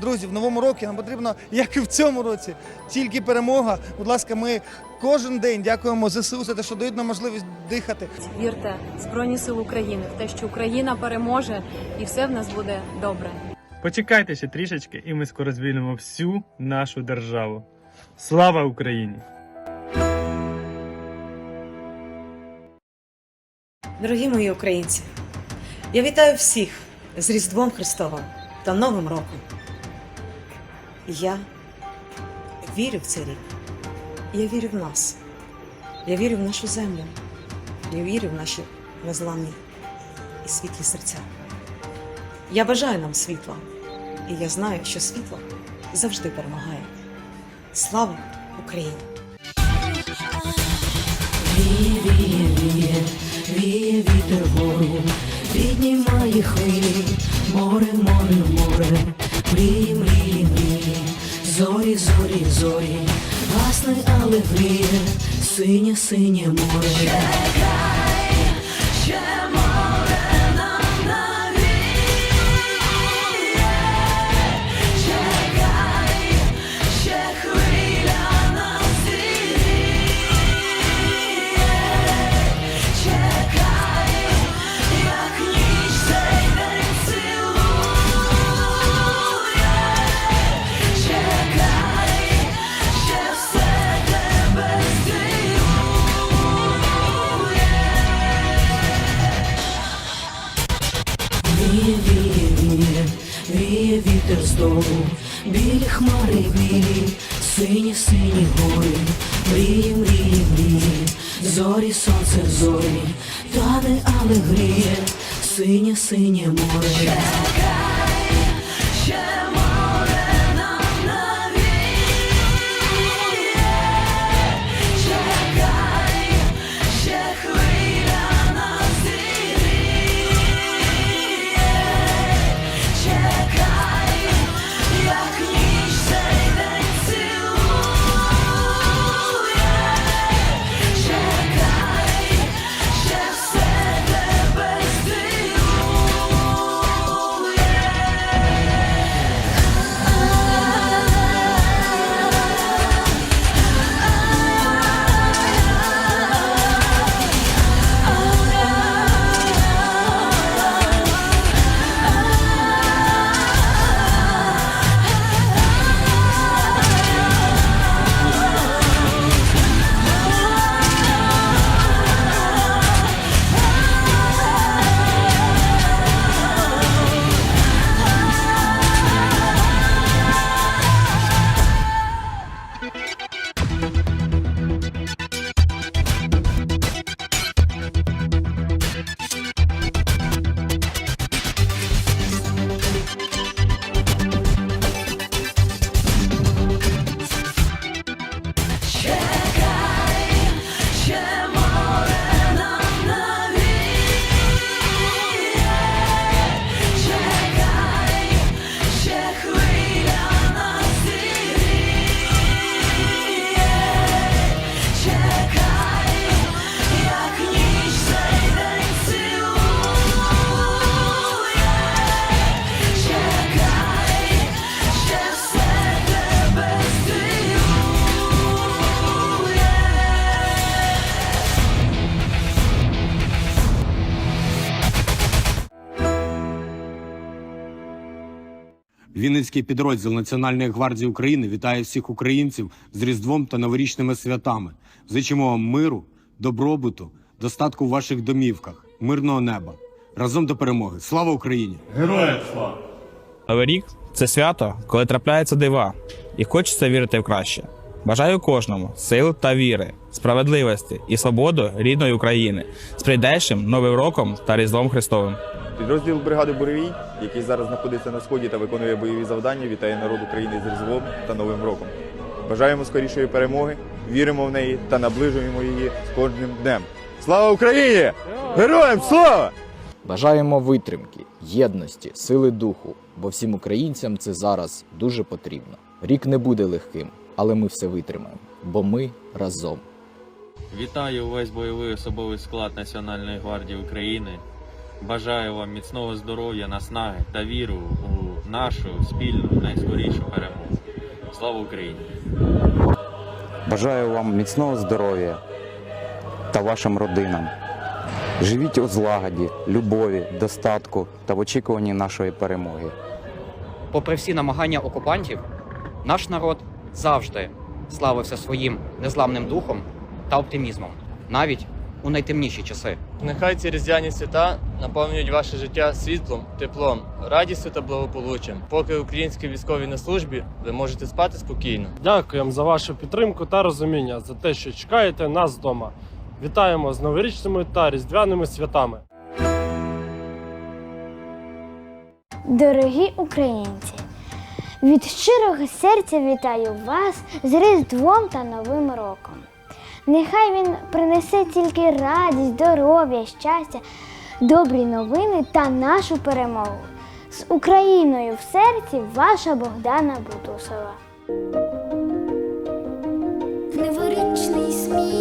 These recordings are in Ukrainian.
Друзі, в новому році нам потрібно, як і в цьому році, тільки перемога. Будь ласка, ми кожен день дякуємо ЗСУ за те, що дають нам можливість дихати. Вірте Збройні Сили України, в те, що Україна переможе і все в нас буде добре. Почекайте ще трішечки, і ми скоро звільнимо всю нашу державу. Слава Україні! Дорогі мої українці, я вітаю всіх з Різдвом Христовим та Новим роком. Я вірю в цей рік. Я вірю в нас. Я вірю в нашу землю. Я вірю в наші незламні і світлі серця. Я бажаю нам світла, і я знаю, що світло завжди перемагає. Слава Україні! Віє, віє, віє, віє вітер вгору, піднімає хвилі, море, море, море, мрії, мрії, мрії, зорі, зорі, зорі, гасне, але гріє, синє, синє море. Сині, горі, мрії, мрії, мрії, зорі, сонце, зорі, тане, але гріє, синє, синє море. Вінницький підрозділ Національної гвардії України вітає всіх українців з Різдвом та новорічними святами. Зичимо вам миру, добробуту, достатку в ваших домівках, мирного неба. Разом до перемоги. Слава Україні! Героям Новий рік це свято, коли трапляються дива, і хочеться вірити в краще. Бажаю кожному сил та віри, справедливості і свободу рідної України з прийдешнім новим роком та Різдвом Христовим. Підрозділ бригади Буревій, який зараз знаходиться на сході та виконує бойові завдання, вітає народ України з Різдвом та Новим роком. Бажаємо скорішої перемоги, віримо в неї та наближуємо її з кожним днем. Слава Україні! Героям слава! Бажаємо витримки, єдності, сили духу, бо всім українцям це зараз дуже потрібно. Рік не буде легким, але ми все витримаємо, бо ми разом. Вітаю увесь бойовий особовий склад Національної гвардії України. Бажаю вам міцного здоров'я, наснаги та віру у нашу спільну найскорішу перемогу. Слава Україні! Бажаю вам міцного здоров'я та вашим родинам. Живіть у злагоді, любові, достатку та в очікуванні нашої перемоги. Попри всі намагання окупантів, наш народ завжди славився своїм незламним духом та оптимізмом, навіть у найтемніші часи. Нехай ці різдвяні свята наповнюють ваше життя світлом, теплом, радістю та благополуччям. Поки українські військові на службі, ви можете спати спокійно. Дякуємо за вашу підтримку та розуміння, за те, що чекаєте нас вдома. Вітаємо з новорічними та різдвяними святами. Дорогі українці, від щирого серця вітаю вас з Різдвом та Новим роком. Нехай він принесе тільки радість, здоров'я, щастя, добрі новини та нашу перемогу. З Україною в серці ваша Богдана Бутусова. Новорічний сміх,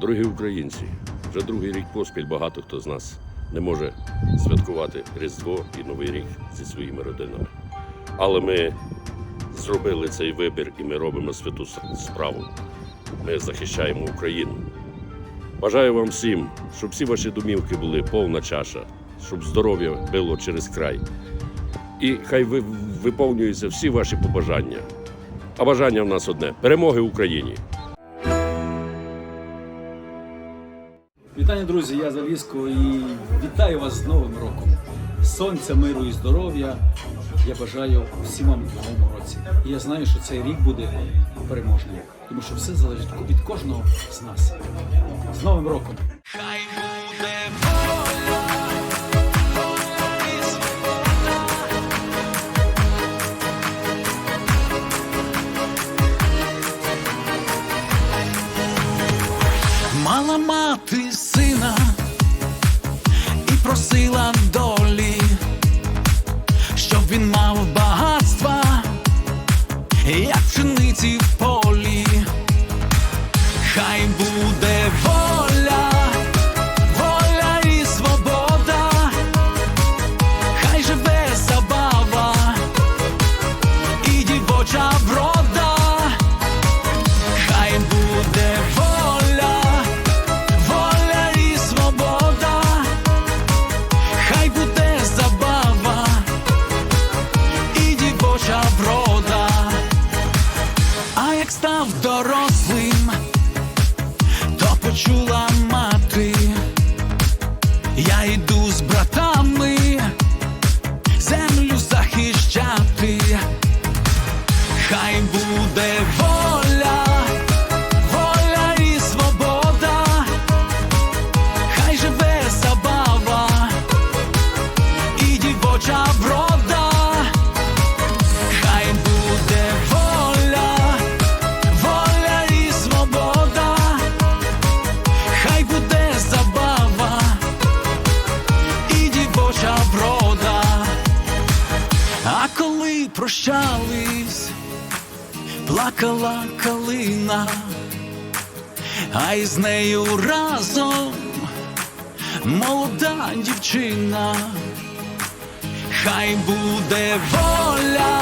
Дорогі українці, вже другий рік поспіль багато хто з нас не може святкувати Різдво і Новий рік зі своїми родинами. Але ми зробили цей вибір і ми робимо святу справу. Ми захищаємо Україну. Бажаю вам всім, щоб всі ваші домівки були повна чаша, щоб здоров'я било через край. І хай ви виповнюються всі ваші побажання. А бажання в нас одне перемоги Україні! Друзі! Я Залізко і вітаю вас з Новим роком. Сонця, миру і здоров'я. Я бажаю всім вам в новому році. І я знаю, що цей рік буде переможним, тому що все залежить від кожного з нас. З Новим роком! Мала і просила долі, щоб він мав багатства, як пшениці прощались, плакала калина, а із нею разом молода дівчина. Хай буде воля,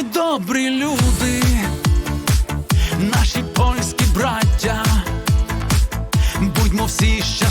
ви добрі люди, наші польські браття, будьмо всі щасливі.